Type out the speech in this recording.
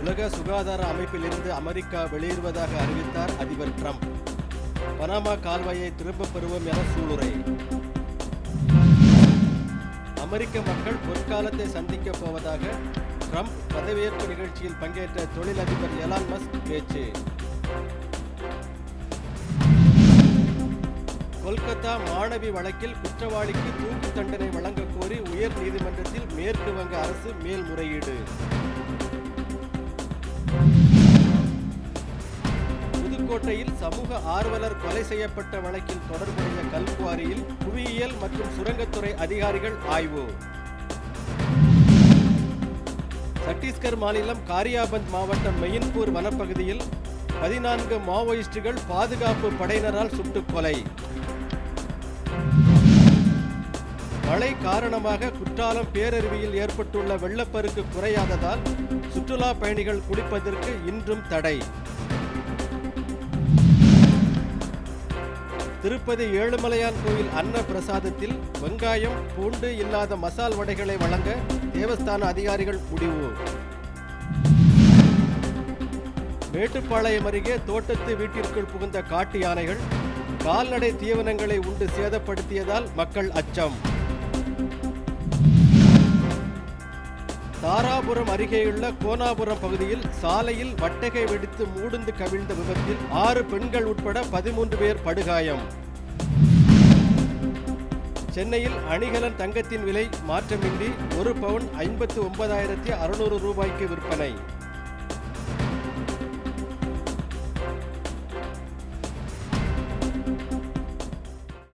உலக சுகாதார அமைப்பிலிருந்து அமெரிக்கா வெளியேறுவதாக அறிவித்தார் அதிபர் ட்ரம்ப். பனாமா கால்வாயை திரும்பப் பெறுவோம் என சூளுரை. அமெரிக்க மக்கள் பொற்காலத்தை சந்திக்கப் போவதாக ட்ரம்ப் பதவியேற்பு நிகழ்ச்சியில் பங்கேற்ற தொழிலதிபர் எலான் மஸ்க் பேச்சு. கொல்கத்தா மாணவி வழக்கில் குற்றவாளிக்கு தூக்கு தண்டனை வழங்க கோரி உயர் நீதிமன்றத்தில் மேற்கு வங்க அரசு மேல்முறையீடு. புதுக்கோட்டையில் சமூக ஆர்வலர் கொலை செய்யப்பட்ட வழக்கில் தொடர்புடைய கல்குவாரியில் புவியியல் மற்றும் சுரங்கத்துறை அதிகாரிகள் ஆய்வு. சத்தீஸ்கர் மாநிலம் காரியாபந்த் மாவட்டம் மெயின்பூர் வனப்பகுதியில் பதினான்கு மாவோயிஸ்டுகள் பாதுகாப்பு படையினரால் சுட்டுக் கொலை. மழை காரணமாக குற்றாலம் பேரருவியில் ஏற்பட்டுள்ள வெள்ளப்பெருக்கு குறையாததால் சுற்றுலா பயணிகள் குளிப்பதற்கு இன்றும் தடை. திருப்பதி ஏழுமலையான் கோயில் அன்ன பிரசாதத்தில் வெங்காயம் பூண்டு இல்லாத மசால் வடைகளை வழங்க தேவஸ்தான அதிகாரிகள் முடிவு. மேட்டுப்பாளையம் அருகே தோட்டத்து வீட்டிற்குள் புகுந்த காட்டு யானைகள் கால்நடை தீவனங்களை உண்டு சேதப்படுத்தியதால் மக்கள் அச்சம். தாராபுரம் அருகேயுள்ள கோனாபுரம் பகுதியில் சாலையில் வட்டகை வெடித்து மூடுந்து கவிழ்ந்த விபத்தில் ஆறு பெண்கள் உட்பட பதிமூன்று பேர் படுகாயம். சென்னையில் அணிகலன் தங்கத்தின் விலை மாற்றமின்றி ஒரு பவுன் ஐம்பத்து ஒன்பதாயிரத்தி அறுநூறு ரூபாய்க்கு விற்பனை.